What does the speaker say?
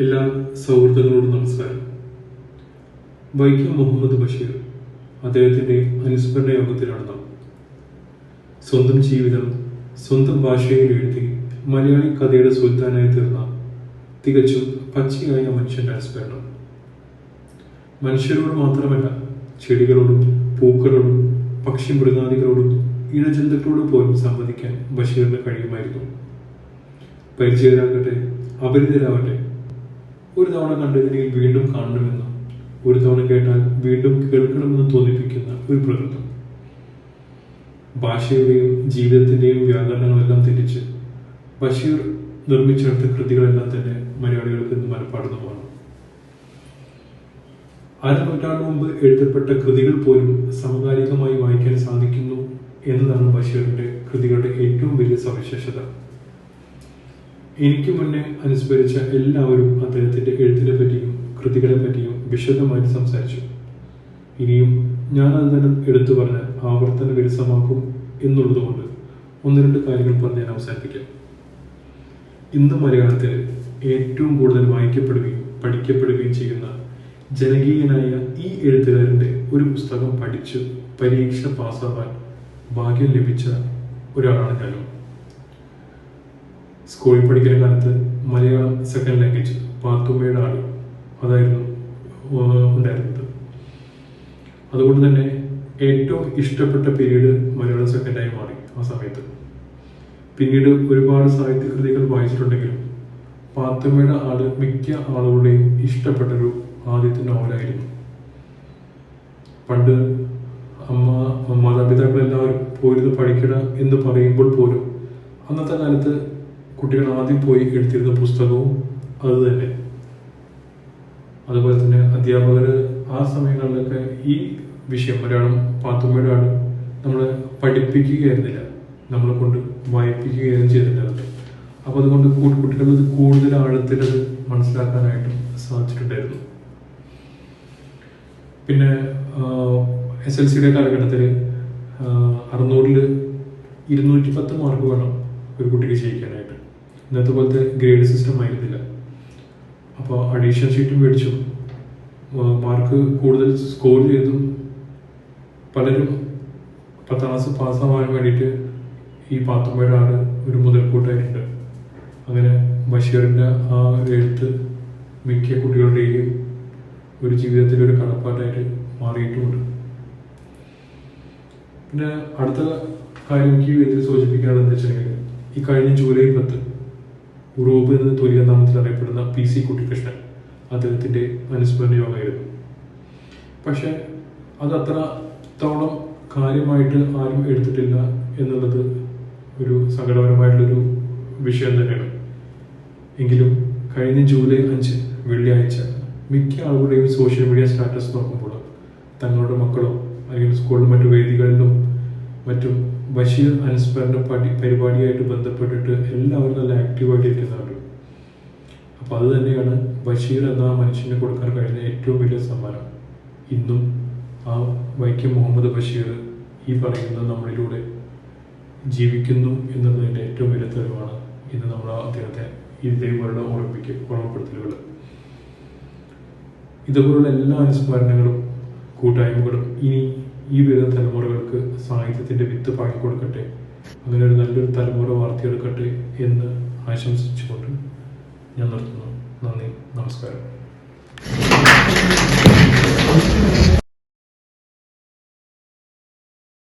എല്ലാ സൗഹൃദങ്ങളോടും നമസ്കാരം. വൈക്കം മുഹമ്മദ് ബഷീർ അദ്ദേഹത്തിന്റെ അനുസ്മരണ യോഗത്തിലാണ് നാം. സ്വന്തം ജീവിതം സ്വന്തം ഭാഷയിൽ എഴുതി മലയാളി കഥയുടെ സുൽത്താനായി തീർന്ന തികച്ചും പച്ചയായ മനുഷ്യന്റെ അനുസ്മരണം. മനുഷ്യരോട് മാത്രമല്ല ചെടികളോടും പൂക്കളോടും പക്ഷി മൃഗാദികളോടും ഇഴജന്തുക്കളോട് പോലും സംവദിക്കാൻ ബഷീറിന് കഴിയുമായിരുന്നു. പരിചയരാകട്ടെ അപരിതരാവട്ടെ ഒരു തവണ കണ്ടിരുന്നെങ്കിൽ വീണ്ടും കാണണമെന്നും ഒരു തവണ കേട്ടാൽ വീണ്ടും കേൾക്കണമെന്ന് തോന്നിപ്പിക്കുന്ന ഒരു പ്രകൃതം. ഭാഷയുടെയും ജീവിതത്തിന്റെയും വ്യാകരണങ്ങളെല്ലാം തിരിച്ച് ബഷീർ നിർമ്മിച്ചെടുത്ത കൃതികളെല്ലാം തന്നെ മലയാളികൾക്ക് ഇന്ന് മനഃപ്പാടുന്നതാണ് അര നൂറ്റാണ്ട് മുമ്പ് എഴുതപ്പെട്ട കൃതികൾ പോലും സമകാലികമായി വായിക്കാൻ സാധിക്കുന്നു എന്നതാണ് ബഷീറിന്റെ കൃതികളുടെ ഏറ്റവും വലിയ സവിശേഷത. എനിക്ക് മുന്നേ അനുസ്മരിച്ച എല്ലാവരും അദ്ദേഹത്തിന്റെ എഴുത്തിനെ പറ്റിയും കൃതികളെ പറ്റിയും വിശദമായിട്ട് സംസാരിച്ചു. ഇനിയും ഞാൻ അത് തന്നെ എടുത്തു പറഞ്ഞ് ആവർത്തന വിരസമാക്കും എന്നുള്ളതുകൊണ്ട് ഒന്ന് രണ്ട് കാര്യങ്ങൾ പറഞ്ഞ് ഞാൻ അവസാനിപ്പിക്കാം. ഇന്ന് മലയാളത്തിൽ ഏറ്റവും കൂടുതൽ വായിക്കപ്പെടുകയും പഠിക്കപ്പെടുകയും ചെയ്യുന്ന ജനകീയനായ ഈ എഴുത്തുകാരന്റെ ഒരു പുസ്തകം പഠിച്ച് പരീക്ഷ പാസ്സാവാൻ ഭാഗ്യം ലഭിച്ച ഒരാളാണ് ഞാനും സ്കൂളിൽ പഠിക്കുന്ന കാലത്ത് മലയാളം സെക്കൻഡ് ലാംഗ്വേജ് പാത്തുമ്മയുടെ ആട് അതായിരുന്നു ഉണ്ടായിരുന്നത്. അതുകൊണ്ട് തന്നെ ഏറ്റവും ഇഷ്ടപ്പെട്ട പീരീഡ് മലയാളം സെക്കൻഡായി മാറി ആ സമയത്ത്. പിന്നീട് ഒരുപാട് സാഹിത്യകൃതികൾ വായിച്ചിട്ടുണ്ടെങ്കിലും പാത്തുമ്മയുടെ ആട് മിക്ക ആളുകളുടെയും ഇഷ്ടപ്പെട്ടൊരു ആദ്യത്തെ നോവലായിരുന്നു പണ്ട് അമ്മ മാതാപിതാക്കൾ എല്ലാവരും പോയിരുന്ന് പഠിക്കണം എന്ന് പറയുമ്പോൾ പോലും അന്നത്തെ കാലത്ത് കുട്ടികൾ ആദ്യം പോയി എടുത്തിരുന്ന പുസ്തകവും അത് തന്നെ. അതുപോലെ തന്നെ അധ്യാപകർ ആ സമയങ്ങളിലൊക്കെ ഈ വിഷയം മലയാളം പാത്തുമ്മയുടെ ആണ് നമ്മളെ പഠിപ്പിക്കുകയായിരുന്നില്ല. നമ്മളെ കൊണ്ട് വായിപ്പിക്കുകയായിരുന്നു ചെയ്തിട്ടുണ്ടായിരുന്നത് അപ്പോൾ അതുകൊണ്ട് കുട്ടികളത് കൂടുതൽ ആഴത്തിൽ അത് മനസ്സിലാക്കാനായിട്ടും സാധിച്ചിട്ടുണ്ടായിരുന്നു. പിന്നെ എസ് എൽ സിയുടെ കാലഘട്ടത്തിൽ അറുന്നൂറിൽ ഇരുന്നൂറ്റി പത്ത് മാർക്ക് വേണം. ഒരു കുട്ടിക്ക് ചെയ്യിക്കാനായിട്ട്. ഇന്നത്തെ പോലത്തെ ഗ്രേഡ് സിസ്റ്റം ആയിരുന്നില്ല. അപ്പോൾ അഡീഷണൽ ഷീറ്റ് മേടിച്ചു. മാർക്ക് കൂടുതൽ സ്കോർ ചെയ്തും പലരും പത്താം ക്ലാസ് പാസ്സാവാൻ വേണ്ടിയിട്ട് ഈ പാത്തുമ്മയുടെ ആട് ഒരു മുതൽക്കൂട്ടായിട്ടുണ്ട് അങ്ങനെ ബഷീറിന്റെ ആ എഴുത്ത് മിക്ക കുട്ടികളുടെയും ഒരു ജീവിതത്തിലെ ഒരു കടപ്പാട്ടായിട്ട് മാറിയിട്ടുമുണ്ട്. പിന്നെ അടുത്ത കാര്യം എനിക്ക് ഇതിൽ സൂചിപ്പിക്കാനുള്ളത് വെച്ചിട്ടുണ്ടെങ്കിൽ ഈ കഴിഞ്ഞ ജൂലൈ പത്ത് ഉറൂബ് എന്ന തുല്യ നാമത്തിൽ അറിയപ്പെടുന്ന പി സി കുട്ടിക്കൃഷ്ണൻ അദ്ദേഹത്തിന്റെ അനുസ്മരണ യോഗമായിരുന്നു. പക്ഷെ അത് അത്ര തോളം കാര്യമായിട്ട് ആരും എടുത്തിട്ടില്ല എന്നുള്ളത് ഒരു സങ്കടപരമായിട്ടുള്ളൊരു വിഷയം തന്നെയാണ്. എങ്കിലും കഴിഞ്ഞ ജൂലൈ അഞ്ച് വെള്ളിയാഴ്ച മിക്ക ആളുകളുടെയും സോഷ്യൽ മീഡിയ സ്റ്റാറ്റസ് നോക്കുമ്പോൾ തങ്ങളുടെ മക്കളോ അല്ലെങ്കിൽ സ്കൂളിലും മറ്റു വേദികളിലും മറ്റും ബഷീർ അനുസ്മരണ പടി പരിപാടിയായിട്ട് ബന്ധപ്പെട്ടിട്ട് എല്ലാവരും നല്ല ആക്റ്റീവായിട്ട് ഇരിക്കുന്നവർ അപ്പോൾ അത് തന്നെയാണ് ബഷീർ എന്ന മനുഷ്യന് കൊടുക്കാൻ കഴിയുന്ന ഏറ്റവും വലിയ സമ്മാനം. ഇന്നും ആ വൈക്കം മുഹമ്മദ് ബഷീർ ഈ പറയുന്ന നമ്മളിലൂടെ ജീവിക്കുന്നു എന്നുള്ളതിന്റെ ഏറ്റവും വലിയ തെളിവാണ് ഇന്ന് നമ്മൾ അദ്ദേഹത്തെ ഇതേപോലുള്ള ഓർമ്മിപ്പിക്ക ഓർമ്മപ്പെടുത്തലുകൾ. ഇതുപോലുള്ള എല്ലാ അനുസ്മരണങ്ങളും കൂട്ടായ്മകളും ഇനി ഈ വരുന്ന തലമുറകൾക്ക് സാഹിത്യത്തിന്റെ വിത്ത് പാകിക്കൊടുക്കട്ടെ അങ്ങനെ ഒരു നല്ലൊരു തലമുറ വാർത്തിയെടുക്കട്ടെ എന്ന് ആശംസിച്ചുകൊണ്ട് ഞാൻ നിർത്തുന്നു. നന്ദി. നമസ്കാരം.